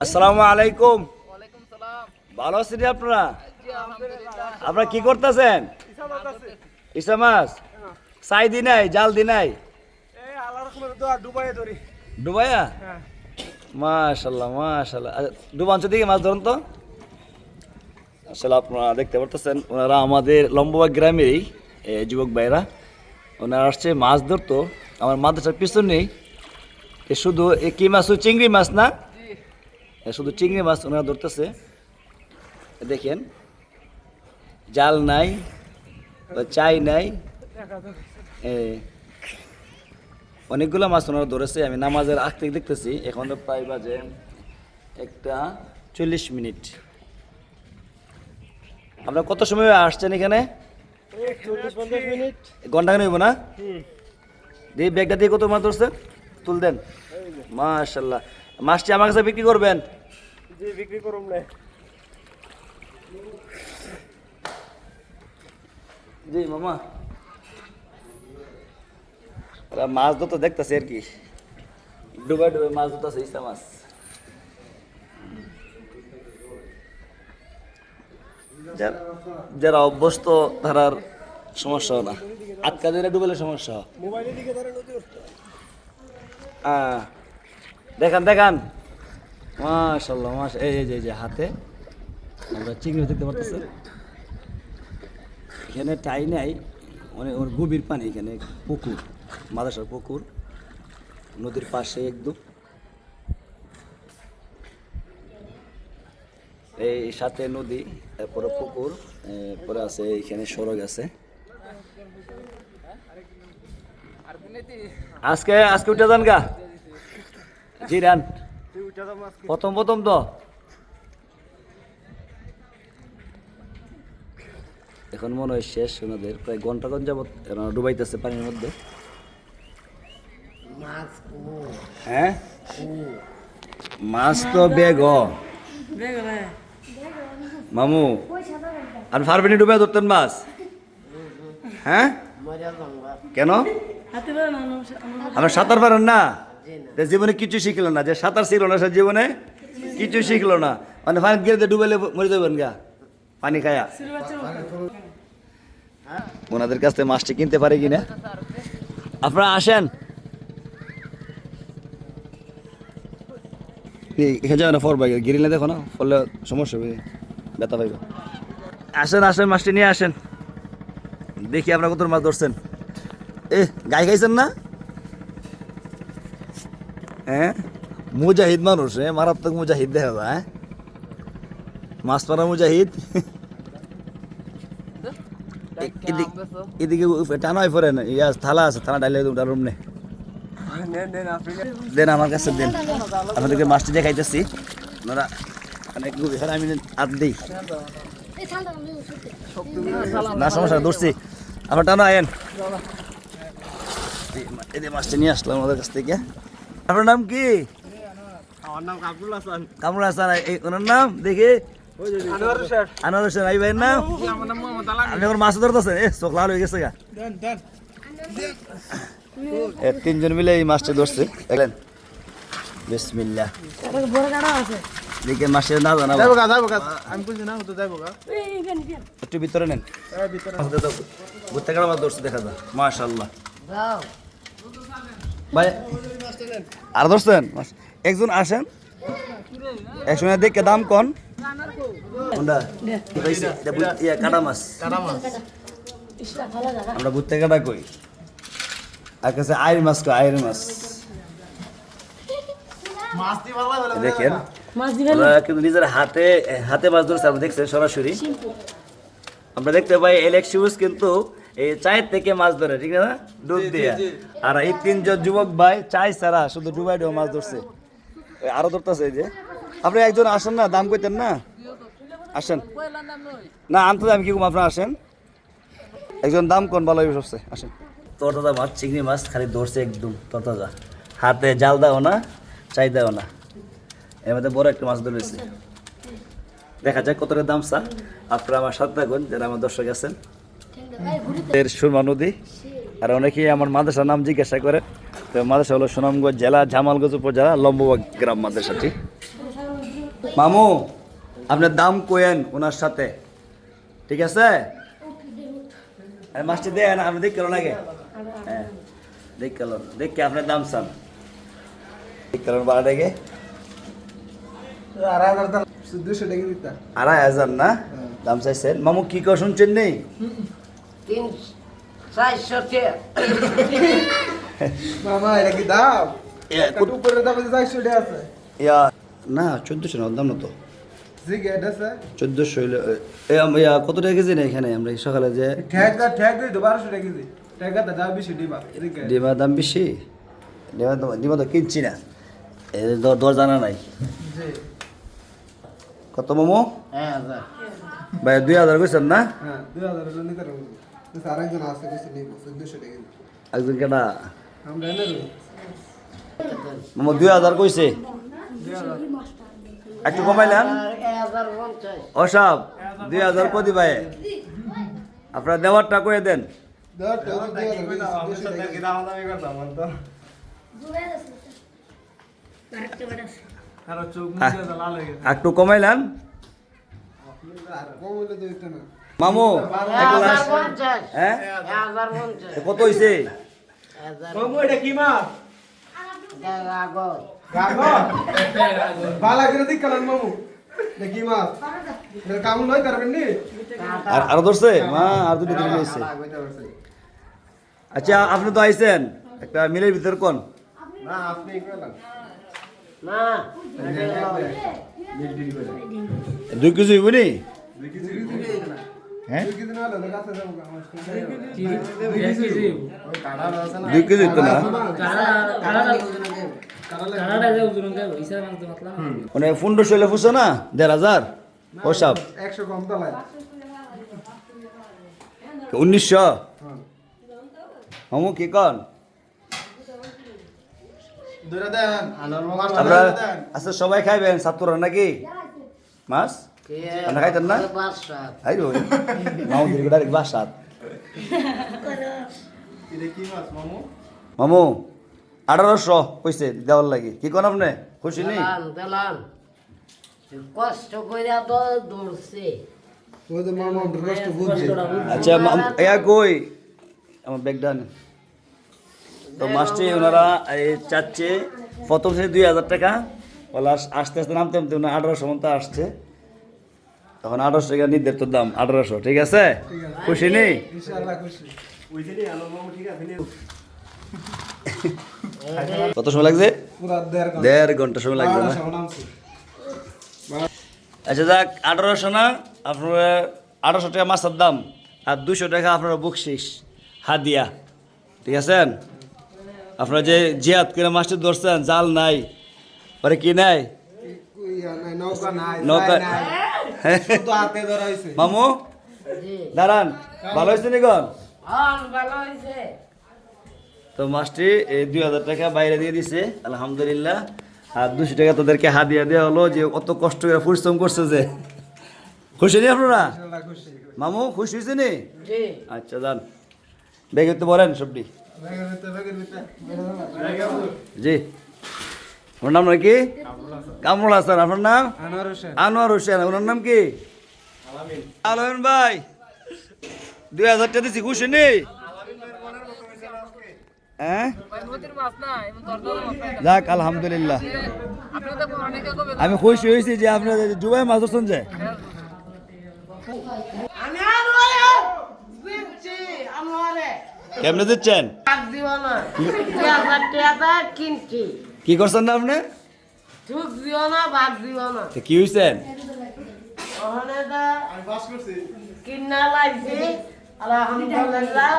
আসসালামু আলাইকুম। সালাম। ভালো আছেন আপনারা? আপনারা কি করতেছেন? ইসা মাছ? চাই দি নাই জাল দি নাই? ডুবাইয়া হ্যাঁ। মাশাল্লাহ মাশাল্লাহ আচ্ছা, ডুবাঞ্চ দিকে মাছ ধরুন তো। আসলে আপনারা দেখতে পারতেছেন ওনারা আমাদের লম্ববাগ গ্রামেরই যুবক ভাইরা ওনারা আসছে মাছ ধরতো। আমার মাদ্রাসার পিছন নেই এ শুধু কি মাছ? চিংড়ি মাছ না? শুধু চিংড়ি মাছ ওনারা ধরতেছে। দেখেন জাল নাই চাই নাই। অনেকগুলো মাছ ওনারা ধরেছে আমি নামাজের আগ থেকে দেখতেছি এখন তো প্রায় বাজে একটা চল্লিশ মিনিট। আপনার কত সময় আসছেন এখানে? ঘণ্টা নেব না? দিয়ে ব্যাগটা দিয়ে কত মাছ ধরছেন? তুল দেন। মাশাল্লাহ। মাছটি আমার কাছে বিক্রি করবেন? জি বিক্রি করুন না। জি মামা। ওরা মাছ ধরতে দেখতেছে আর কি। ডুবাই ডুবাই মাছ ধরতেছে ইসা মাছ। যারা- অভ্যস্ত তারার সমস্যা না। আটকা দিলে ডুবেলে সমস্যা হয় মোবাইলের দিকে ধরে নদী আহ, দেখান দেখান। মাশাল্লাহ মাস এই যে যে হাতে, আমরা চিংড়ি দেখতে পারতেছি। এখানে টাই নাই অনেক অনেক গভীর পানি, এখানে পুকুর মাদাসার পুকুর, নদীর পাশে একদম। এই সাথে নদী তারপরে পুকুর পরে আছে এখানে সড়ক আছে। আজকে আজকে উঠে যান গা। জি রান। তুই উঠে দাও মাছ প্রথম প্রথম তো। এখন মনে হয় শেষ ওনাদের প্রায় ঘণ্টা ঘণ্টা যাবত এরা ডুবাইতেছে পানির মধ্যে। হ্যাঁ? মাছ তো বেগ। মামু আর ফারবেনি ডুবে ধরতেন মাছ। হ্যাঁ? কেন? আমরা সাঁতার পারেন না? জীবনে কিছু শিখলো না, যে সাঁতার শিখলো না, সে জীবনে কিছু শিখলো না। মানে পানি গিয়ে ডুবেলে মরে যাবেন গা, পানি খায়া। ওনাদের কাছ থেকে মাছটি কিনতে পারে কিনা? আপনারা আসেন। যাবে না ফর বাইকে গিরিলে দেখো না, ফলে সমস্যা হবে, ব্যথা পাইব। আসেন আসেন, মাছটি নিয়ে আসেন। দেখি আপনার কত মাছ ধরছেন। এ, গাই খাইছেন না? হ্যাঁ? মুজাহিদ মানুষ হ্যাঁ? মারাত্মক মুজাহিদ দেখা যায় হ্যাঁ? মাছ মারা মুজাহিদ। এদিক- এদিকে টানাই পরে না ইয়া থালা আছে থালা ডাইলে ডালুম নে। দেন আমার কাছে দেন। আপনাদেরকে মাছটি দেখাইতেছি। আপনারা অনেক হ্যাঁ, আমি হাত দিই। না সমস্যা ধরছি। আপনার টানো আয়েন। এই মাছটি নিয়ে আসলাম আমাদের কাছ থেকে। আপনার নাম কি? আমার নাম হাসান। কামরুল হাসান ওনার নাম? দেখি। আনোয়ার হোসেন। এই ভাইয়ের নাম? আপনি এখন মাছ ধরতেছেন? এ চোখ লাল হয়ে গেছে গা। তিনজন মিলে এই মাছটা ধরছে। দেখলেন? বিসমিল্লাহ। দেখে মাছের না জানা যাইবো গা যাইবো গা। আমি বুঝি না তো যাইবো গা। একটু ভিতরে নেন। ভিতরে ভুট্টা মাছ ধরছে দেখা যায় ভাই আর ধরছেন? একজন আসেন। একসঙ্গে দেখে দাম কন। কাটা মাছ। আমরা ভুট্টা কাটা কই? আর কাছে আইর মাছ কই আইর মাছ। দেখেন। কিন্তু নিজের হাতে হাতে মাছ ধরছে আমরা দেখছেন সরাসরি। আমরা দেখতে পাই এলেক্স কিন্তু এই চায়ের থেকে মাছ ধরে ঠিক না? ডুব দিয়ে। আর এই তিনজন যুবক ভাই চাই ছাড়া শুধু ডুবাই ডুবে মাছ ধরছে। আরও ধরতেছে এই যে। আপনি একজন আসেন না দাম কইতেন না? আসেন। না আনতে আমি কি কম আসেন। একজন দাম কোন ভালো হবে সবচেয়ে? আসেন। তরতাজা মাছ চিংড়ি মাছ খালি ধরছে একদম তরতাজা হাতে জাল দাও না চাই দাও না। এর মধ্যে বড় একটা মাছ ধরেছে। দেখা যাক কতটা দাম চা। আপনারা আমার সাথে থাকুন যারা আমার দর্শক আছেন। সুরমা নদী। আর অনেকেই আমার মাদ্রাসার নাম জিজ্ঞাসা করে। তো মাদ্রাসা হলো সুনামগঞ্জ জেলা জামালগঞ্জ উপজেলা লম্ববাগ গ্রাম মাদ্রাসাটি। মামু আপনার দাম কোয়েন ওনার সাথে। ঠিক আছে? মাছটি দেন আপনি দেখ কেন হ্যাঁ দেখ কেন দেখ কে আপনার দাম চান। দেখ কেন ডেকে আড়াই হাজার আড়াই না? দাম চাইছেন। মামু কি কর শুনছেন নেই? তিন চারশো মামা এটা কি দাম? কত উপরে দাম চারশো টাকা আছে। ইয়া না চোদ্দোশো না দাম না তো চোদ্দোশো কত টাকা কেজি না এখানে? আমরা সকালে যে বারোশো টাকা কেজি। দাম বেশি ডিমা তো কিনছি না। এ দর দর জানা নাই। কত মোমো? হাজার ভাই দুই হাজার কইছেন না? দুই হাজার হলো নিতে আর একজন আছে কিছু নিব চোদ্দশো টাকা একজন কেটা আমরা এনে দেবো দুই হাজার কইছে একটু কমাইলেন হাজার দুই হাজার কদি ভাই আপনার দেওয়ারটা কয়ে দেন একটু কমাইলেন আর কম হইলে তো না মামু হ্যাঁ? কত হাজার। মামু এটা কি মাছ? বালা করে দিক কালান মামু। দেখি মাছ? এর কাম লই নি? আর ধরছে? মা আর দুটো দিন হয়েছে আচ্ছা আপনি তো আইছেন। একটা মিলের ভিতর কোন? না আপনি কইলেন। না দুই কেজি হইব নি? হ্যাঁ দুই দিন হলো কাছে যাব আমার দুই কেজি হইতো না? মানে পনেরোশো হলে ফুসো না? দেড় হাজার? ওসব উনিশশো? মামু কি কন? দূরে আচ্ছা সবাই খাইবেন ছাত্ররা নাকি? মাছ? ওই মামু দিকে ডাইরেক্ট বাসাত। এটা কি মাছ মামু? মামু আঠারোশো কইছে দেওয়ার লাগি। কি কোন আপনি? খুশি নেই? কষ্ট করে তো দৌড়ছে আচ্ছা মাম- কই? আমার ব্যাগটা তো মাসটি ওনারা এই চাচ্ছে। প্রথম থেকে দুই হাজার টাকা। বলে আস- আস্তে আস্তে নামতে নামতে ওনার আঠারোশো মতো আসছে। তখন আঠারোশো টাকা নির্ধারিত দাম আঠারোশো ঠিক আছে? খুশি নেই কত সময় লাগছে? দেড় ঘণ্টা। সময় লাগবে না? আচ্ছা যাক আঠারোশো না আপনার আঠারোশো টাকা মাছের দাম আর দুশো টাকা আপনার বকশিস হাদিয়া ঠিক আছেন আপনারা যে জিয়াত করে মাছটি ধরছেন জাল নাই পরে কি নাই? নাই নৌকা নাই নাই হইছে। মামু? দাঁড়ান ভালো হয়েছে নিকন হন তো মাছটি এই দুই হাজার টাকা বাইরে দিয়ে দিছে আলহামদুলিল্লাহ। আর দুশো টাকা তাদেরকে হাদিয়া দেওয়া হলো যে অত কষ্ট করে পরিশ্রম করছে যে। খুশি নি আপনারা? মামু খুশি হয়েছে নি? আচ্ছা যান। ব্যাগে তো বলেন সবটি। জি। ওনার নাম নাকি? কামরুল হাসান। আপনার নাম? আনোয়ার হোসেন। আনোয়ার হোসেন। ওনার নাম কি? আলমিন। ভাই। দুই হাজার টাকা দিচ্ছি খুশি নেই? হ্যাঁ। যাক আলহামদুলিল্লাহ। আমি খুশি হয়েছি যে আপনি জুবাই মাছ ধরছেন যে। কেমনে দিচ্ছেন? কিনছি। কি করছেন না আপনি? ঠুক দিও না ভাগ দিও না। তো কি হয়েছেন ওখানে তো আমি পাস করছি কিনা লাগছে আলহামদুলিল্লাহ